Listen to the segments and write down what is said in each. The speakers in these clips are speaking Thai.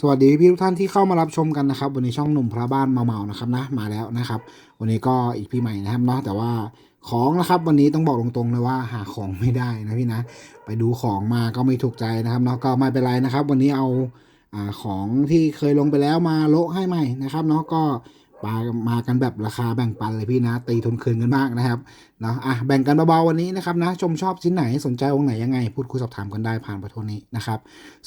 สวัสดีพี่ทุกท่านที่เข้ามารับชมกันนะครับวันนี้ช่องหนุ่มพระบ้านเมาๆนะครับนะมาแล้วนะครับ วันนี้ก็อีกพี่ใหม่นะครับเนาะแต่ว่าของนะครับวันนี้ต้องบอกตรงๆเลยว่าหาของไม่ได้นะพี่นะ ไปดูของมาก็ไม่ถูกใจนะครับเนาะก็ไม่เป็นไรนะครับ วันนี้เอาอของที่เคยลงไปแล้วมาโละให้ใหม่นะครับเนาะก็ มามากันแบบราคาแบ่งปันเลยพี่นะ ตีทุนคืนกันมากนะครับเนาะอะแบ่งกันเบาๆวันนี้นะครับนะชมชอบชิ้นไหนสนใจองค์ไหนยังไง พูดคุยสอบถามกันได้ผ่านประตูนี้นะครับ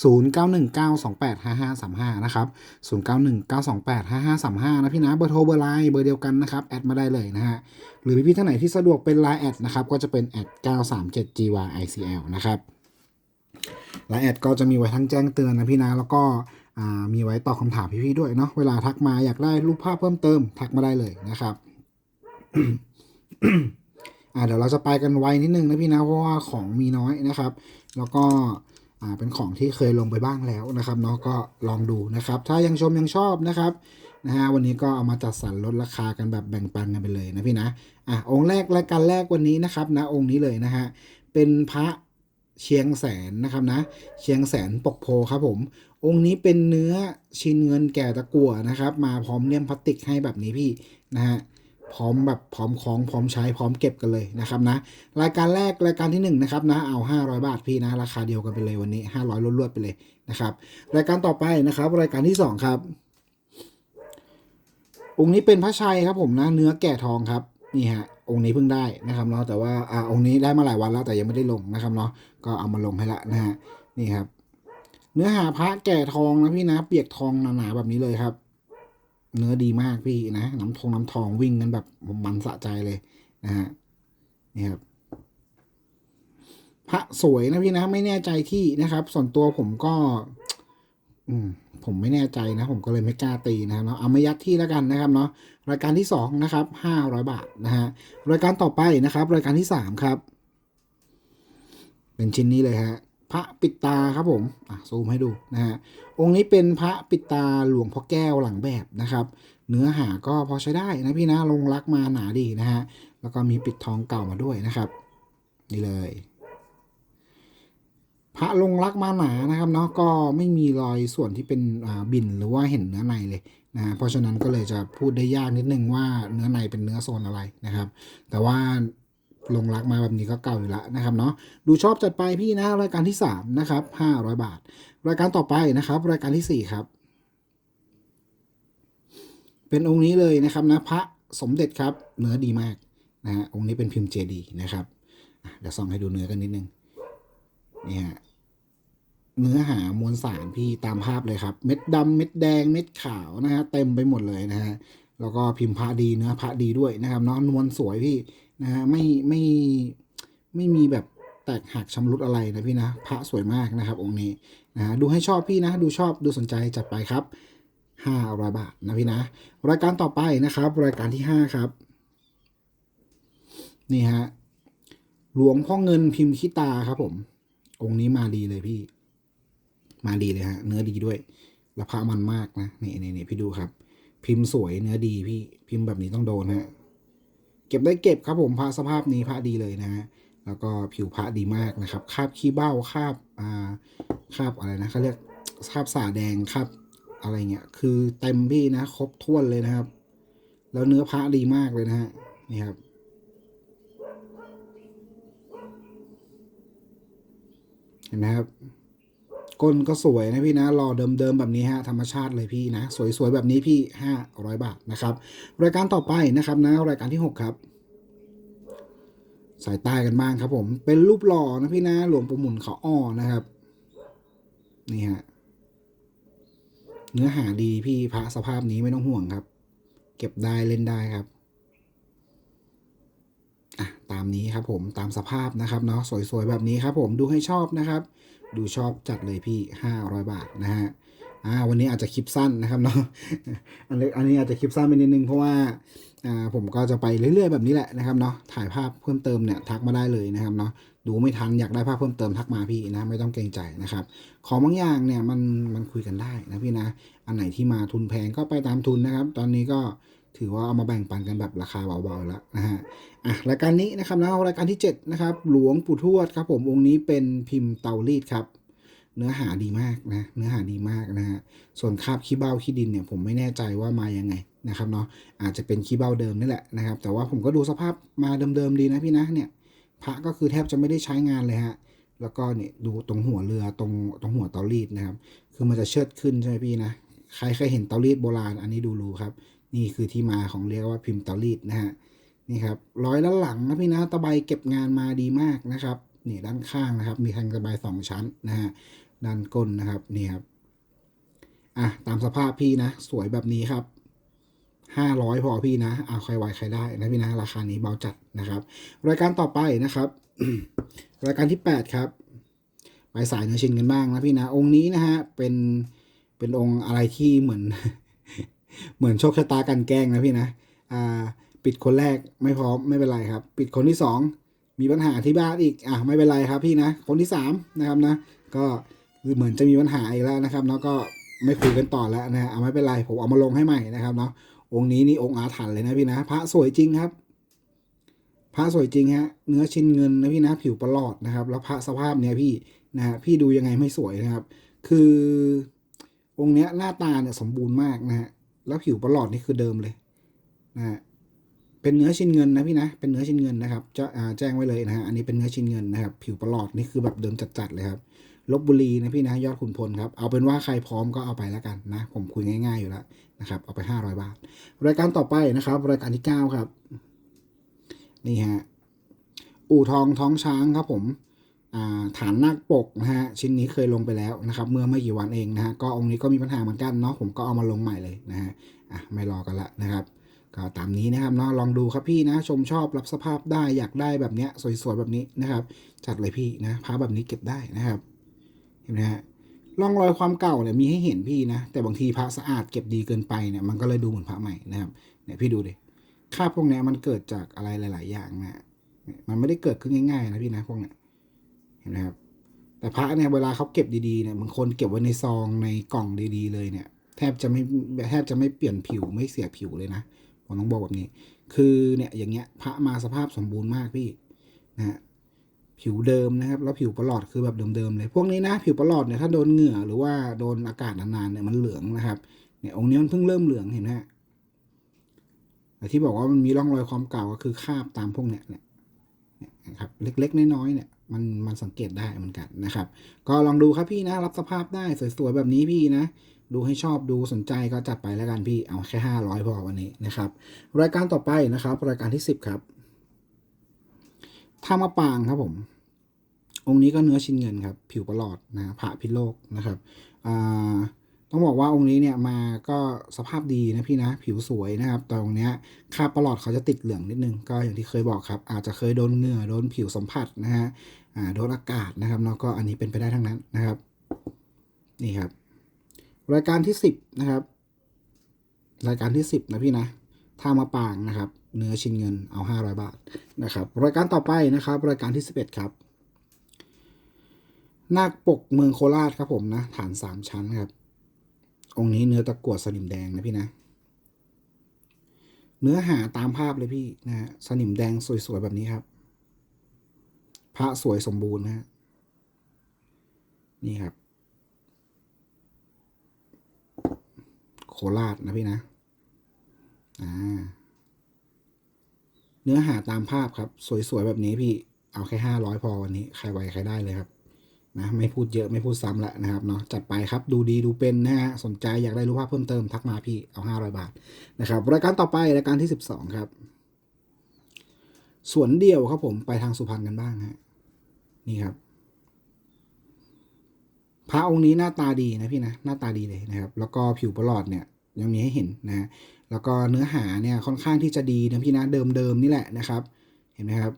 0919285535นะครับ0919285535นะพี่นะเบอร์โทรเบอร์ไลน์เบอร์เดียวกันนะครับแอดมาได้เลยนะฮะหรือพี่ๆท่านไหนที่สะดวกเป็นไลน์แอดนะครับก็จะเป็นแอด 937gyicl นะครับไลน์แอดก็จะมีไว้ทั้งแจ้งเตือนนะพี่นะแล้วก็ มีไว้ตอบคำถามพี่ๆด้วยเนาะเวลาทักมาอยากได้รูปภาพเพิ่มเติมทักมาได้เลยนะครับอ่าเดี๋ยวเราจะไปกันไวนิดนึงนะพี่นะเพราะว่าของมีน้อยนะครับ แล้วก็อ่าเป็นของที่เคยลงไปบ้างแล้วนะครับเนาะก็ลองดูนะครับ ถ้ายังชมยังชอบนะครับนะฮะวันนี้ก็เอามาจัดสรรลดราคากันแบบแบ่งปันกันไปเลยนะพี่นะอะองค์แรกรายการแรกวันนี้นะครับนะองค์นี้เลยนะฮะเป็นพระ เชียงแสนนะครับนะ เชียงแสนปกโพครับผม องค์นี้เป็นเนื้อชิ้นเงินแก่ตะกั่วนะครับ มาพร้อมเลี่ยมพลาสติกให้แบบนี้พี่นะฮะพร้อมแบบพร้อมคล้องพร้อมใช้พร้อมเก็บกันเลยนะครับนะ รายการแรกรายการที่หนึ่งนะครับนะเอา 500 บาทพี่นะราคาเดียวกันไปเลยวันนี้ 500รวดๆไปเลยนะครับรายการต่อไปนะครับ รายการที่สองครับ องค์นี้เป็นพระชัยครับผมนะเนื้อแก่ทองครับนี่ฮะ องค์นี้เพิ่งได้นะครับเนาะแต่ว่าอ่าองค์นี้ได้มาหลายวันแล้วแต่ยังไม่ได้ลงนะครับเนาะก็เอามาลงให้ละนะฮะนี่ครับ เนื้อหาพระแก่ทองนะพี่นะ เปียกทองหนาๆแบบนี้เลยครับ เนื้อดีมากพี่นะน้ำทองน้ำทองวิ่งกันแบบมันสะใจเลยนะฮะนี่ครับพระสวยนะพี่นะไม่แน่ใจที่นะครับ ส่วนตัวผมก็ อืมผมไม่แน่ใจนะ ผมก็เลยไม่กล้าตีนะครับเนาะเอามายัดที่แล้วกันนะครับเนาะรายการที่สองนะครับห้าร้อยบาทนะฮะรายการต่อไปนะครับ รายการที่สามครับ เป็นชิ้นนี้เลยฮะพระปิดตาครับผมอะซูมให้ดูนะฮะองค์นี้เป็นพระปิดตาหลวงพ่อแก้วหลังแบบนะครับ เนื้อหาก็พอใช้ได้นะพี่นะลงรักมาหนาดีนะฮะแล้วก็มีปิดทองเก่ามาด้วยนะครับ นี่เลย พระลงรักมาหนานะครับเนาะก็ไม่มีรอยส่วนที่เป็นบินหรือว่าเห็นเนื้อในเลยนะเพราะฉะนั้นก็เลยจะพูดได้ยากนิดนึงว่าเนื้อในเป็นเนื้อโซนอะไรนะครับ แต่ว่าลงรักมาแบบนี้ก็เก่าอยู่แล้วนะครับเนาะดูชอบจัดไปพี่นะรายการที่สามนะครับห้าร้อยบาท รายการต่อไปนะครับ รายการที่สี่ครับ เป็นองค์นี้เลยนะครับนะพระสมเด็จครับเนื้อดีมากนะฮะองค์นี้เป็นพิมพ์เจดีนะครับเดี๋ยวส่องให้ดูเนื้อกันนิดนึงนี่ฮะ เนื้อหามวลสารพี่ตามภาพเลยครับ เม็ดดำเม็ดแดงเม็ดขาวนะฮะเต็มไปหมดเลยนะฮะแล้วก็พิมพ์พระดีเนื้อพระดีด้วยนะครับเนาะนวลสวยพี่นะฮะไม่ไม่ไม่มีแบบแตกหักชำรุดอะไรนะพี่นะพระสวยมากนะครับ องค์นี้นะฮะดูให้ชอบพี่นะ ดูชอบดูสนใจจัดไปครับห้าร้อยบาทนะพี่นะ รายการต่อไปนะครับ รายการที่ห้าครับ นี่ฮะหลวงพ่อเงินพิมพ์ขี้ตาครับผม องค์นี้มาดีเลยพี่ มาดีเลยฮะ เนื้อดีด้วยแล้วพระมันมากนะนี่นี่นี่พี่ดูครับ พิมพ์สวยเนื้อดีพี่พิมพ์แบบนี้ต้องโดนฮะเก็บได้เก็บครับผมพระสภาพนี้พระดีเลยนะฮะแล้วก็ผิวพระดีมากนะครับคาบขี้เบ้าคาบอ่าคาบอะไรนะเขาเรียกคาบสาแดงคราบอะไรเงี้ยคือเต็มพี่นะ ครบถ้วนเลยนะครับ แล้วเนื้อพระดีมากเลยนะฮะนี่ครับเห็นไหมครับ ก้นก็สวยนะพี่นะรอเดิมๆแบบนี้ฮะธรรมชาติเลยพี่นะ สวยๆแบบนี้พี่ห้าร้อยบาทนะครับ รายการต่อไปนะครับนะรายการที่หกครับ สายใต้กันบ้างครับ ผม เป็นรูปหล่อนะพี่นะหลวงปู่หมุนเขาอ้อนะครับนี่ฮะเนื้อหาดีพี่พระสภาพนี้ไม่ต้องห่วงครับ เก็บได้เล่นได้ครับอะตามนี้ครับผมตามสภาพนะครับเนาะสวยๆแบบนี้ครับผมดูให้ชอบนะครับ ดูชอบจัดเลยพี่ 500 บาทนะฮะอ่าวันนี้อาจจะคลิปสั้นนะครับเนาะอันนี้อันนี้อาจจะคลิปสั้นไปนิดนึงเพราะว่าอ่าผมก็จะไปเรื่อยๆแบบนี้แหละนะครับเนาะถ่ายภาพเพิ่มเติมเนี่ยทักมาได้เลยนะครับเนาะดูไม่ทันอยากได้ภาพเพิ่มเติมทักมาพี่นะไม่ต้องเกรงใจนะครับของบางอย่างเนี่ยมันมันคุยกันได้นะพี่นะอันไหนที่มาทุนแพงก็ไปตามทุนนะครับ ตอนนี้ก็ ถือว่าเอามาแบ่งปันกันแบบราคาเบาๆแล้วนะฮะอะรายการนี้นะครับนะรายการที่ 7 นะครับ หลวงปู่ทวดครับ ผมองค์นี้เป็นพิมพ์เตารีดครับ เนื้อหาดีมากนะเนื้อหาดีมากนะฮะส่วนคาบขี้เบ้าขี้ดินเนี่ยผมไม่แน่ใจว่ามายังไงนะครับเนาะอาจจะเป็นขี้เบ้าเดิมนี่แหละนะครับ แต่ว่าผมก็ดูสภาพมาเดิมๆดีนะพี่นะเนี่ยพระก็คือแทบจะไม่ได้ใช้งานเลยฮะแล้วก็เนี่ยดูตรงหัวเรือตรงตรงหัวเตารีดนะครับ คือมันจะเชิดขึ้นใช่ไหมพี่นะใครเคยเห็นเตารีดโบราณอันนี้ดูรู้ครับ นี่คือที่มาของเรียกว่าพิมพ์เตารีดนะฮะนี่ครับร้อยด้านหลังนะพี่นะตะไบเก็บงานมาดีมากนะครับนี่ด้านข้างนะครับ มีทางตะไบสองชั้นนะฮะด้านก้นนะครับนี่ครับอะตามสภาพพี่นะ สวยแบบนี้ครับห้าร้อยพอพี่นะเอาใครไหวใครได้นะพี่นะราคานี้เบาจัดนะครับ รายการต่อไปนะครับ รายการที่แปดครับไปสายเนื้อชินกันบ้างนะพี่นะ องค์นี้นะฮะเป็นเป็นองค์อะไรที่เหมือน เหมือนโชคชะตากันแกล้งนะพี่นะอ่าปิดคนแรกไม่พร้อมไม่เป็นไรครับ ปิดคนที่สองมีปัญหาที่บ้านอีกอะไม่เป็นไรครับพี่นะ คนที่สามนะครับนะก็คือเหมือนจะมีปัญหาอีกแล้วนะครับแล้วก็ไม่คุยกันต่อแล้วนะเอาไม่เป็นไรผมเอามาลงให้ใหม่นะครับเนาะองค์นี้นี่องค์อาถรรพ์เลยนะพี่นะ พระสวยจริงครับพระสวยจริงฮะเนื้อชิ้นเงินนะพี่นะผิวประหลอดนะครับ แล้วพระสภาพเนี้ยพี่นะฮะพี่ดูยังไงไม่สวยนะครับ คือองค์เนี้ยหน้าตาเนี่ยสมบูรณ์มากนะฮะ แล้วผิวประหลอดนี่คือเดิมเลยนะฮะเป็นเนื้อชิ้นเงินนะพี่นะ เป็นเนื้อชิ้นเงินนะครับจะแจ้งไว้เลยนะฮะ อันนี้เป็นเนื้อชิ้นเงินนะครับ ผิวประหลอดนี่คือแบบเดิมจัดๆเลยครับ ลบบุรีนะพี่นะ ยอดขุนพลครับ เอาเป็นว่าใครพร้อมก็เอาไปแล้วกันนะ ผมคุยง่าย ๆอยู่แล้วนะครับ เอาไป 500 บาท รายการต่อไปนะครับ รายการที่ 9 ครับ นี่ฮะ อู่ทองท้องช้างครับผม ฐานนาคปกนะฮะชิ้นนี้เคยลงไปแล้วนะครับ เมื่อไม่กี่วันเองนะฮะก็องค์นี้ก็มีปัญหาเหมือนกันเนาะผมก็เอามาลงใหม่เลยนะฮะอะไม่รอกันละนะครับก็ตามนี้นะครับเนาะลองดูครับพี่นะชมชอบรับสภาพได้อยากได้แบบเนี้ยสวยๆแบบนี้นะครับ จัดเลยพี่นะพาแบบนี้เก็บได้นะครับ เห็นไหมฮะร่องรอยความเก่าเนี่ยมีให้เห็นพี่นะ แต่บางทีพระสะอาดเก็บดีเกินไปเนี่ยมันก็เลยดูเหมือนพระใหม่นะครับเนี่ยพี่ดูดิคราพวกเนี้ยมันเกิดจากอะไรหลาย ๆ อย่างนะมันไม่ได้เกิดขึ้นง่ายๆนะพี่นะพวกเนี้ย เห็นไหมครับ แต่พระเนี่ยเวลาเขาเก็บดีๆเนี่ยบางคนเก็บไว้ในซองในกล่องดีๆเลยเนี่ย แทบจะไม่แทบจะไม่เปลี่ยนผิวไม่เสียผิวเลยนะผมต้องบอกแบบนี้ คือเนี่ยอย่างเงี้ยพระมาสภาพสมบูรณ์มากพี่นะฮะผิวเดิมนะครับ แล้วผิวประหลอดคือแบบเดิมๆเลย พวกนี้นะผิวประหลอดเนี่ยถ้าโดนเหงื่อหรือว่าโดนอากาศนานๆเนี่ยมันเหลืองนะครับเนี่ยองค์นี้มันเพิ่งเริ่มเหลืองเห็นไหมฮะแต่ที่บอกว่ามันมีร่องรอยความเก่าก็คือคาบตามพวกเนี้ยเนี่ยนะครับ เล็กๆน้อยๆเนี่ย มันมันสังเกตได้เหมือนกันนะครับ ก็ลองดูครับพี่นะ รับสภาพได้สวยๆแบบนี้พี่นะ ดูให้ชอบดูสนใจก็จัดไปแล้วกันพี่เอาแค่ห้าร้อยพอวันนี้นะครับ รายการต่อไปนะครับ รายการที่สิบครับท่ามะปางครับผม องค์นี้ก็เนื้อชิ้นเงินครับ ผิวประหลอดนะพระพิโลกนะครับอ่าต้องบอกว่าองค์นี้เนี่ยมาก็สภาพดีนะพี่นะ ผิวสวยนะครับแต่องค์เนี้ยคาประหลอดเขาจะติดเหลืองนิดนึง ก็อย่างที่เคยบอกครับ อาจจะเคยโดนเหงื่อโดนผิวสัมผัสนะฮะ โดนอากาศนะครับเนาะก็อันนี้เป็นไปได้ทั้งนั้นนะครับ นี่ครับ รายการที่สิบนะครับ รายการที่สิบนะพี่นะท่ามาปางนะครับ เนื้อชิ้นเงินเอาห้าร้อยบาทนะครับ รายการต่อไปนะครับ รายการที่สิบเอ็ดครับนาคปกเมืองโคราชครับผมนะฐานสามชั้นครับ องค์นี้เนื้อตะกรวดสนิมแดงนะพี่นะ เนื้อหาตามภาพเลยพี่นะฮะสนิมแดงสวยๆแบบนี้ครับ พระสวยสมบูรณ์นะฮะนี่ครับ โคราชนะพี่นะ อ่า เนื้อหาตามภาพครับ สวยๆ แบบนี้พี่ เอาแค่ห้าร้อยพอวันนี้ ใครไหวใครได้เลยครับ นะ ไม่พูดเยอะไม่พูดซ้ำละนะครับเนาะ จัดไปครับ ดูดีดูเป็นนะฮะ สนใจอยากได้รู้ภาพเพิ่มเติมทักมาพี่ เอาห้าร้อยบาทนะครับ รายการต่อไปรายการที่สิบสองครับ สวนเดี่ยวครับผมไปทางสุพรรณกันบ้างฮะนี่ครับ พระองค์นี้หน้าตาดีนะพี่นะหน้าตาดีเลยนะครับ แล้วก็ผิวประหลอดเนี่ยยังมีให้เห็นนะแล้วก็เนื้อหาเนี่ยค่อนข้างที่จะดีนะพี่นะเดิมๆนี่แหละนะครับ เห็นไหมครับ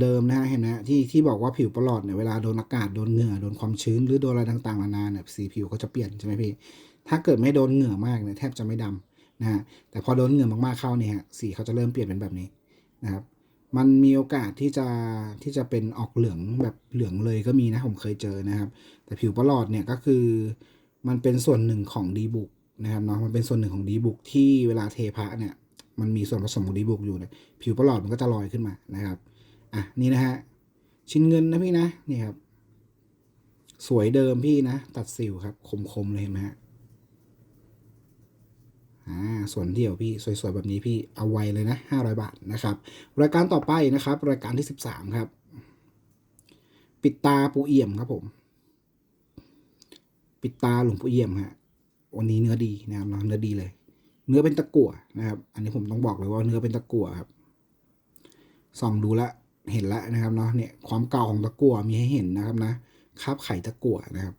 เดิมๆนะฮะเห็นไหมฮะที่ที่บอกว่าผิวประหลอดเนี่ยเวลาโดนอากาศโดนเหงื่อโดนความชื้นหรือโดนอะไรต่างๆนานาเนี่ยสีผิวเขาจะเปลี่ยนใช่ไหมพี่ถ้าเกิดไม่โดนเหงื่อมากเนี่ยแทบจะไม่ดำนะฮะแต่พอโดนเหงื่อมากๆเข้าเนี่ยสีเขาจะเริ่มเปลี่ยนเป็นแบบนี้ นะครับ มันมีโอกาสที่จะที่จะเป็นออกเหลืองแบบเหลืองเลยก็มีนะผมเคยเจอนะครับ แต่ผิวประหลอดเนี่ยก็คือมันเป็นส่วนหนึ่งของดีบุกนะครับเนาะมันเป็นส่วนหนึ่งของดีบุกที่เวลาเทพระเนี่ยมันมีส่วนผสมของดีบุกอยู่เนี่ยผิวประหลอดมันก็จะลอยขึ้นมานะครับอะนี่นะฮะชิ้นเงินนะพี่นะนี่ครับสวยเดิมพี่นะ ตัดสิวครับคมๆเลยเห็นไหมฮะ อ่าส่วนเดียวพี่สวยๆ แบบนี้พี่เอาไว้เลยนะห้าร้อยบาทนะครับ รายการต่อไปนะครับ รายการที่สิบสามครับ ปิดตาปูเอี่ยมครับผม ปิดตาหลวงปูเอี่ยมฮะวันนี้เนื้อดีนะครับเนาะเนื้อดีเลย เนื้อเป็นตะกั่วนะครับ อันนี้ผมต้องบอกเลยว่าเนื้อเป็นตะกั่วครับส่องดูละเห็นละนะครับเนาะเนี่ยความเก่าของตะกั่วมีให้เห็นนะครับนะคาบไข่ตะกั่วนะครับ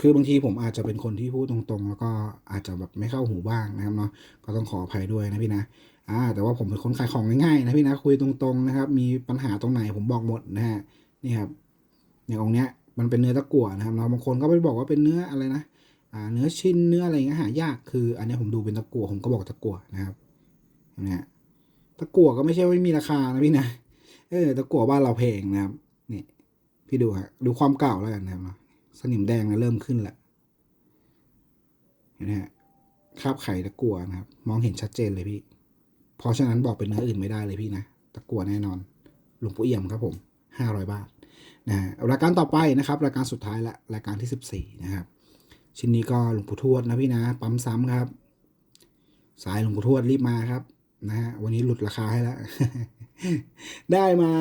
คือบางทีผมอาจจะเป็นคนที่พูดตรงๆ แล้วก็อาจจะแบบไม่เข้าหูบ้างนะครับเนาะก็ต้องขออภัยด้วยนะพี่นะอ่าแต่ว่าผมเป็นคนขายของง่ายๆนะพี่นะคุยตรงๆนะครับ มีปัญหาตรงไหนผมบอกหมดนะฮะนี่ครับอย่างองเนี้ยมันเป็นเนื้อตะกั่วนะครับเนาะบางคนก็ไปบอกว่าเป็นเนื้ออะไรนะอ่าเนื้อชิ้นเนื้ออะไรเงี้ยหายากคือ อันนี้ผมดูเป็นตะกั่วผมก็บอกตะกั่วนะครับเห็นไหมฮะตะกั่วก็ไม่ใช่ว่าไม่มีราคานะพี่นะเออตะกั่วบ้านเราแพงนะครับนี่พี่ดูฮะดูความเก่าแล้วกันนะครับเนาะ สนิมแดงนะเริ่มขึ้นแล้วเห็นไหมฮะคาบไข่ตะกั่วนะครับ มองเห็นชัดเจนเลยพี่ เพราะฉะนั้นบอกเป็นเนื้ออื่นไม่ได้เลยพี่นะตะกั่วแน่นอนหลวงปู่เอี่ยมครับผมห้าร้อยบาทนะฮะรายการต่อไปนะครับรายการสุดท้ายละรายการที่สิบสี่นะครับ ชิ้นนี้ก็หลวงปู่ทวดนะพี่นะ ปั๊มซ้ำครับ สายหลวงปู่ทวดรีบมาครับนะฮะวันนี้หลุดราคาให้แล้วได้มา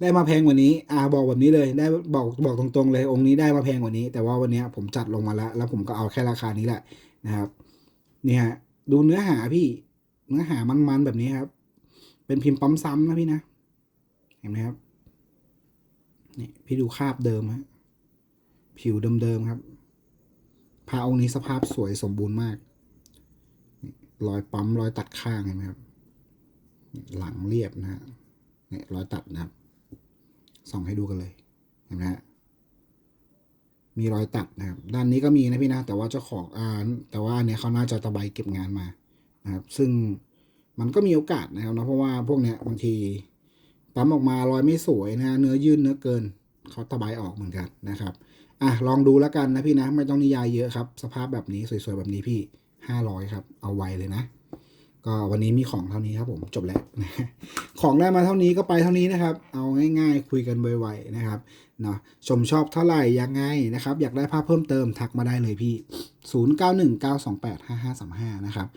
ได้มาแพงกว่านี้ อ่าบอกแบบนี้เลย ได้บอกบอกตรงๆเลย องค์นี้ได้มาแพงกว่านี้ แต่ว่าวันนี้ผมจัดลงมาแล้ว แล้วผมก็เอาแค่ราคานี้แหละนะครับนี่ฮะดูเนื้อหาพี่ เนื้อหามันๆแบบนี้ครับ เป็นพิมพ์ปั๊มซ้ำนะพี่นะ เห็นไหมครับ นี่พี่ดูคราบเดิมฮะ ผิวเดิมๆครับพระองค์นี้สภาพสวยสมบูรณ์มาก รอยปั๊มรอยตัดข้างเห็นไหมครับ หลังเรียบนะฮะเนี่ยรอยตัดนะครับ ส่องให้ดูกันเลยเห็นไหมฮะมีรอยตัดนะครับ ด้านนี้ก็มีนะพี่นะ แต่ว่าเจ้าของอ่าแต่ว่าอันเนี้ยเขาน่าจะตะไบเก็บงานมานะครับ ซึ่งมันก็มีโอกาสนะครับนะเพราะว่าพวกเนี้ยบางทีปั๊มออกมารอยไม่สวยนะเนื้อยื่นเนื้อเกินเขาตะไบออกเหมือนกันนะครับอะลองดูแล้วกันนะพี่นะ ไม่ต้องนิยายเยอะครับ สภาพแบบนี้สวยๆแบบนี้พี่ห้าร้อยครับ เอาไว้เลยนะ ก็วันนี้มีของเท่านี้ครับผมจบแล้วของได้มาเท่านี้ก็ไปเท่านี้นะครับ เอาง่าย ๆ คุยกันไวๆนะครับเนาะชมชอบเท่าไหร่ยังไงนะครับ อยากได้ภาพเพิ่มเติมทักมาได้เลยพี่ 0919285535 นะครับ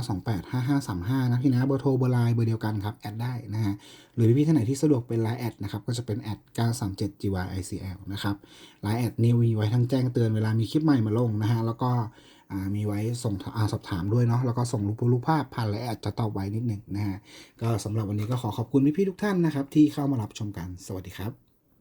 0919285535 นะพี่นะเบอร์โทรเบอร์ไลน์เบอร์เดียวกันครับ แอดได้นะฮะหรือพี่ๆท่านไหนที่สะดวกเป็นไลน์แอดนะครับ ก็จะเป็นแอด937 gyicl นะครับไลน์แอดนี่มีไว้ทั้งแจ้งเตือนเวลามีคลิปใหม่มาลงนะฮะแล้วก็ มีไว้ส่งอสอบถามด้วยเนาะแล้วก็ส่งรูปรูปภาพผ่านไลน์แอดจะตอบไว้นิดหนึ่งนะฮะก็สำหรับวันนี้ก็ขอขอบคุณพี่ๆทุกท่านนะครับที่เข้ามารับชมกันสวัสดีครับ